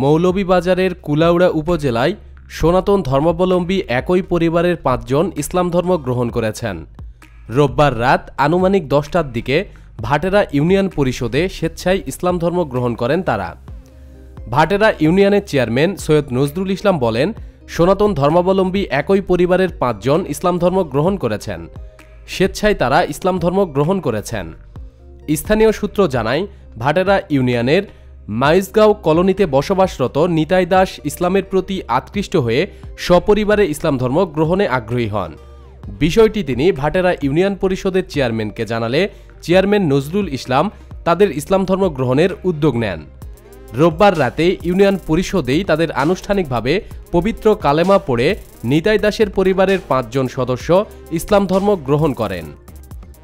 মৌলভীবাজারের কুলাউড়া উপজেলায় সনাতন ধর্মাবলম্বী একই পরিবারের পাঁচজন ইসলাম ধর্ম গ্রহণ করেছেন। রোববার রাত আনুমানিক দশটার দিকে ভাটেরা ইউনিয়ন পরিষদে স্বেচ্ছায় ইসলাম ধর্ম গ্রহণ করেন তারা। ভাটেরা ইউনিয়নের চেয়ারম্যান সৈয়দ নজরুল ইসলাম বলেন, সনাতন ধর্মাবলম্বী একই পরিবারের পাঁচজন ইসলাম ধর্ম গ্রহণ করেছেন। স্বেচ্ছায় তারা ইসলাম ধর্ম গ্রহণ করেছেন। স্থানীয় সূত্র জানায়, ভাটেরা ইউনিয়নের মাইজগাঁও কলোনিতে বসবাসরত নিতাই দাস ইসলামের প্রতি আকৃষ্ট হয়ে সপরিবারে ইসলাম ধর্ম গ্রহণে আগ্রহী হন। বিষয়টি তিনি ভাটেরা ইউনিয়ন পরিষদের চেয়ারম্যানকে জানালে চেয়ারম্যান নজরুল ইসলাম তাদের ইসলাম ধর্ম গ্রহণের উদ্যোগ নেন। রোববার রাতে ইউনিয়ন পরিষদেই তাদের আনুষ্ঠানিকভাবে পবিত্র কালেমা পড়ে নিতাই দাসের পরিবারের পাঁচজন সদস্য ইসলাম ধর্ম গ্রহণ করেন।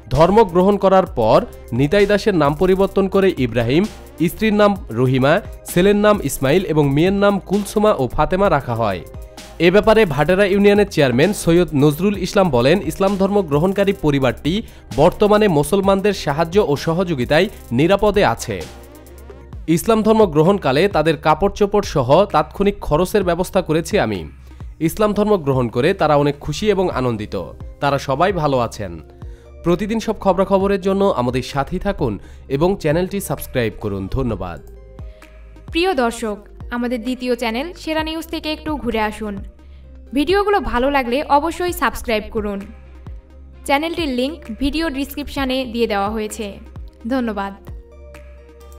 ধর্ম গ্রহণ করার পর নিতাই দাসের নাম পরিবর্তন করে ইব্রাহিম স্ত্রীর নাম রহিমা, ছেলের নাম ইসমাইল এবং মেয়ের নাম কুলসুমা ও ফাতেমা রাখা হয়। এ ব্যাপারে ভাটেরা ইউনিয়নের চেয়ারম্যান সৈয়দ নজরুল ইসলাম বলেন, ইসলাম ধর্ম গ্রহণকারী পরিবারটি বর্তমানে মুসলমানদের সাহায্য ও সহযোগিতায় নিরাপদে আছে। ইসলাম ধর্ম গ্রহণকালে তাদের কাপড় চোপড় সহ তাৎক্ষণিক খরচের ব্যবস্থা করেছি আমি। ইসলাম ধর্ম গ্রহণ করে তারা অনেক খুশি এবং আনন্দিত। তারা সবাই ভালো আছেন। প্রতিদিন সব খবরাখবরের জন্য আমাদের সাথেই থাকুন এবং চ্যানেলটি সাবস্ক্রাইব করুন। ধন্যবাদ। প্রিয় দর্শক, আমাদের দ্বিতীয় চ্যানেল সেরা নিউজ থেকে একটু ঘুরে আসুন। ভিডিওগুলো ভালো লাগলে অবশ্যই সাবস্ক্রাইব করুন। চ্যানেলটির লিংক ভিডিও ডিসক্রিপশানে দিয়ে দেওয়া হয়েছে। ধন্যবাদ।